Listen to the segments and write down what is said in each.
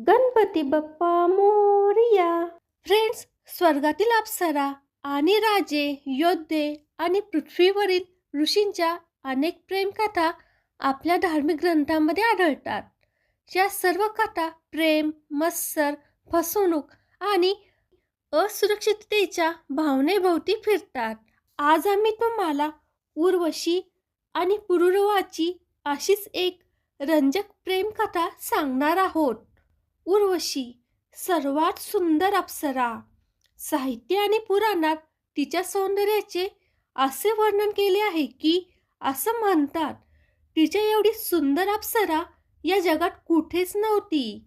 Ganpati Bappa Morya. Friends स्वर्गातील अप्सरा आणि राजे योद्धे आणि पृथ्वीवरील ऋषींच्या अनेक प्रेमकथा आपल्या धार्मिक ग्रंथांमध्ये आढळतात. या सर्व कथा प्रेम मत्सर फसवणूक आणि असुरक्षिततेच्या भावनेभोवती फिरतात. आज आम्ही तुम्हाला उर्वशी आणि पुरुरवाची अशीच एक रंजक प्रेमकथा सांगणार आहोत. उर्वशी सर्वात सुंदर अप्सरा. साहित्य आणि पुराणात तिच्या सौंदर्याचे असे वर्णन केले आहे की असं म्हणतात तिच्या एवढी सुंदर अप्सरा या जगात कुठेच नव्हती.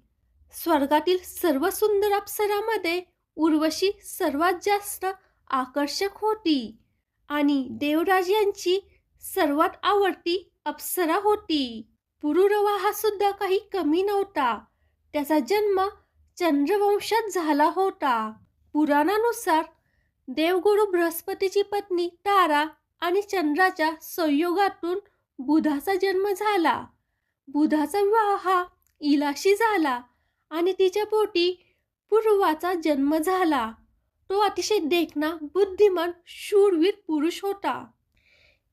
स्वर्गातील सर्व सुंदर अप्सरामध्ये उर्वशी सर्वात जास्त आकर्षक होती आणि देवराज यांची सर्वात आवडती अप्सरा होती. पुरुरवा हा सुद्धा काही कमी नव्हता. त्याचा जन्म चंद्रवंशात झाला होता. पुराणानुसार देवगुरु बृहस्पतीची पत्नी तारा आणि चंद्राच्या संयोगातून बुधाचा जन्म झाला. बुधाचा विवाह हा इलाशी झाला आणि तिच्या पोटी पूर्वाचा जन्म झाला. तो अतिशय देखणा बुद्धिमान शूरवीर पुरुष होता.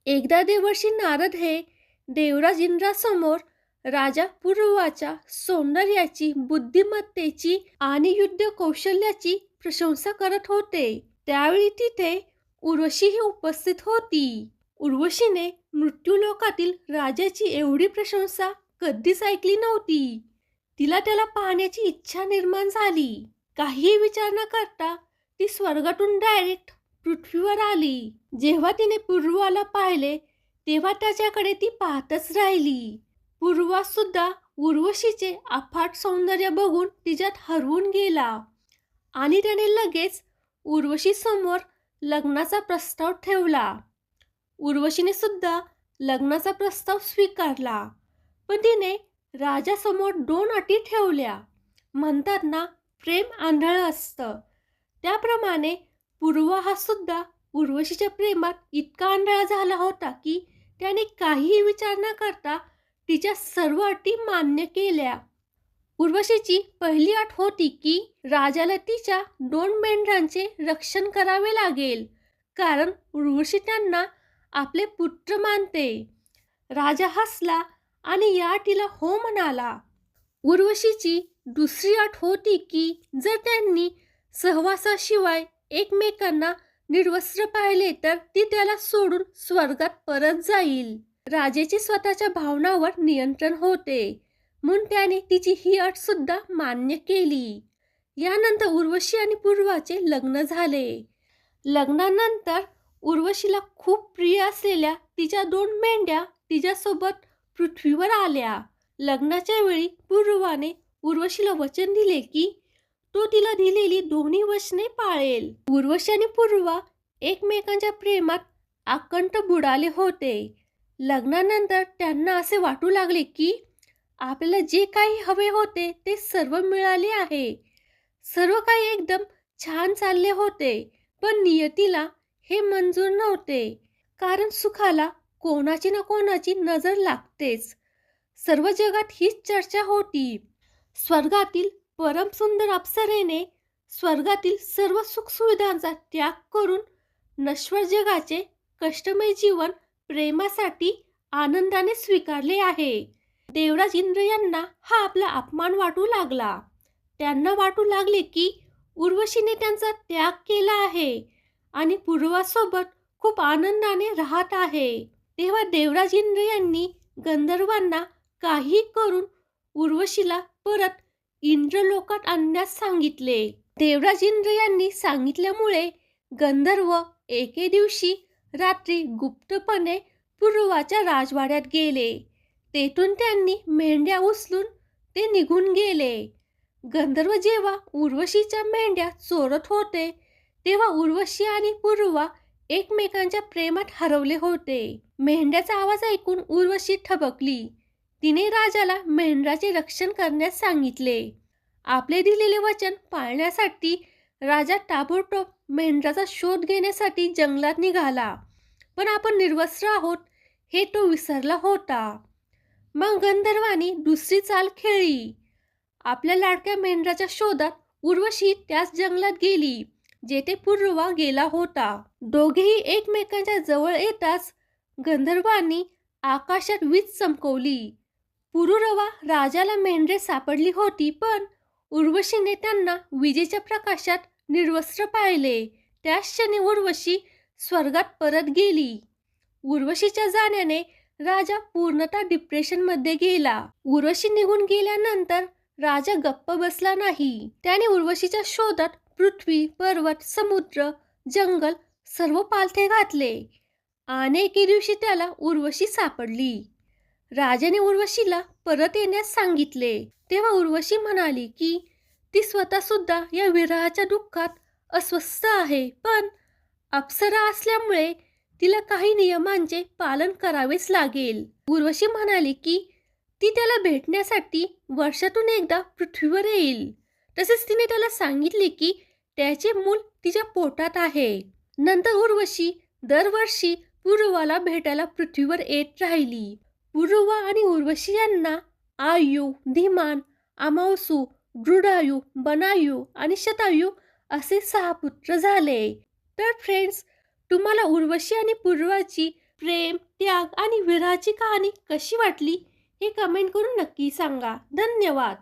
एकदा देवर्षी नारद हे देवराज इंद्रासमोर राजा पूर्वाच्या सौंदर्याची बुद्धिमत्तेची आणि युद्ध कौशल्याची प्रशंसा करत होते. त्यावेळी तिथे उर्वशीही उपस्थित होती. उर्वशीने मृत्यूलोकातील राजाची एवढी प्रशंसा कधीच ऐकली नव्हती. तिला त्याला पाहण्याची इच्छा निर्माण झाली. काहीही विचार न करता ती स्वर्गातून डायरेक्ट पृथ्वीवर आली. जेव्हा तिने पूर्वाला पाहिले तेव्हा त्याच्याकडे ती पाहतच राहिली. पूर्वासुद्धा उर्वशीचे अफाट सौंदर्य बघून तिच्यात हरवून गेला. आणि त्याने लगेच उर्वशीसमोर लग्नाचा प्रस्ताव ठेवला. उर्वशीने सुद्धा लग्नाचा प्रस्ताव स्वीकारला. पण तिने राजासमोर दोन अटी ठेवल्या. म्हणतात ना प्रेम आंधळं असतं. त्याप्रमाणे पूर्वा हा सुद्धा उर्वशीच्या प्रेमात इतका आंधळा झाला होता की त्याने काहीही विचार न करता तिच्या सर्व अटी मान्य केल्या. उर्वशीची पहिली अट होती की राजाला तिच्या दोन मेंढरांचे रक्षण करावे लागेल. कारण उर्वशी त्यांना आपले पुत्र मानते. राजा हसला आणि या अटीला हो म्हणाला. उर्वशीची दुसरी अट होती की जर त्यांनी सहवासाशिवाय एकमेकांना निर्वस्त्र पाहिले तर ती त्याला सोडून स्वर्गात परत जाईल. राजेचे स्वतःच्या भावनावर नियंत्रण होते. म्हणून त्याने तिची ही अट सुद्धा मान्य केली. यानंतर उर्वशी आणि पूर्वाचे लग्न झाले. लग्नानंतर उर्वशीला खूप प्रिय असलेल्या तिच्या दोन मेंढ्या तिच्यासोबत पृथ्वीवर आल्या. लग्नाच्या वेळी पूर्वाने उर्वशीला वचन दिले की तो तिला दिलेली दोन्ही वचने पाळेल. उर्वशी आणि पूर्वा एकमेकांच्या प्रेमात आकंठ बुडाले होते. लग्नानंतर त्यांना असे वाटू लागले की आपल्याला जे काही हवे होते ते सर्व मिळाले आहे. सर्व काही एकदम छान चालले होते पण नियतीला हे मंजूर नव्हते. कारण सुखाला कोणाची ना कोणाची नजर लागतेच. सर्व जगात हीच चर्चा होती. स्वर्गातील परमसुंदर अप्सरेने स्वर्गातील सर्व सुखसुविधांचा त्याग करून नश्वर जगाचे कष्टमय जीवन प्रेमासाठी आनंदाने स्वीकारले आहे. देवराज इंद्र यांना हा आपला अपमान वाटू लागला. त्यांना वाटू लागले की उर्वशीने त्यांचा त्याग केला आहे आणि पूर्वासोबत खूप आनंदाने राहत आहे. तेव्हा देवराज इंद्र यांनी गंधर्वांना काही करून उर्वशीला परत इंद्रलोकात आणण्यास सांगितले. देवराज इंद्र यांनी सांगितल्यामुळे गंधर्व एके दिवशी रात्री गुप्तपणे पूर्वाच्या राजवाड्यात गेले. तेथून त्यांनी मेंढ्या उचलून ते निघून गेले. गंधर्व जेव्हा उर्वशीच्या मेंढ्या चोरत होते तेव्हा उर्वशी आणि पूर्वा एकमेकांच्या प्रेमात हरवले होते. मेंढ्याचा आवाज ऐकून उर्वशी ठबकली. तिने राजाला मेंढराचे रक्षण करण्यास सांगितले. आपले दिलेले वचन पाळण्यासाठी राजा ताबडतोब मेंढराचा शोध घेण्यासाठी जंगलात निघाला. पण आपण निर्वस्त्र आहोत हे तो विसरला होता. मग गंधर्वानी दुसरी चाल खेळली. आपल्या लाडक्या मेंढराच्या शोधात उर्वशी त्याच जंगलात गेली जेथे पूर्वा गेला होता. दोघेही एकमेकांच्या जवळ येताच गंधर्वांनी आकाशात वीज चमकवली. पुरुरवा राजाला मेंढरे सापडली होती पण उर्वशीने त्यांना विजेच्या प्रकाशात निर्वस्त्र पाहिले. त्याच क्षणी उर्वशी स्वर्गात परत गेली. उर्वशीच्या जाण्याने राजा पूर्णतः डिप्रेशनमध्ये गेला. उर्वशी निघून गेल्यानंतर राजा गप्प बसला नाही. त्याने उर्वशीच्या शोधात पृथ्वी पर्वत समुद्र जंगल सर्व पालथे घातले. आणि एके दिवशी त्याला उर्वशी सापडली. राजाने उर्वशीला परत येण्यास सांगितले. तेव्हा उर्वशी म्हणाली की ती स्वतः सुद्धा या विरहाच्या दुःखात अस्वस्थ आहे. पण अप्सरा असल्यामुळे तिला काही नियमांचे पालन करावेच लागेल. उर्वशी म्हणाली की ती त्याला भेटण्यासाठी वर्षातून एकदा पृथ्वीवर येईल. तसेच तिने त्याला सांगितले की त्याचे मूल तिच्या पोटात आहे. नंतर उर्वशी दरवर्षी पूर्वाला भेटायला पृथ्वीवर येत राहिली. पूर्वा आणि उर्वशी यांना आयु धीमान अमावसू दृढायू बनायू आणि शतायू असे सहा पुत्र झाले. तर फ्रेंड्स तुम्हाला उर्वशी आणि पूर्वाची प्रेम त्याग आणि विरहाची कहाणी कशी वाटली हे कमेंट करून नक्की सांगा. धन्यवाद.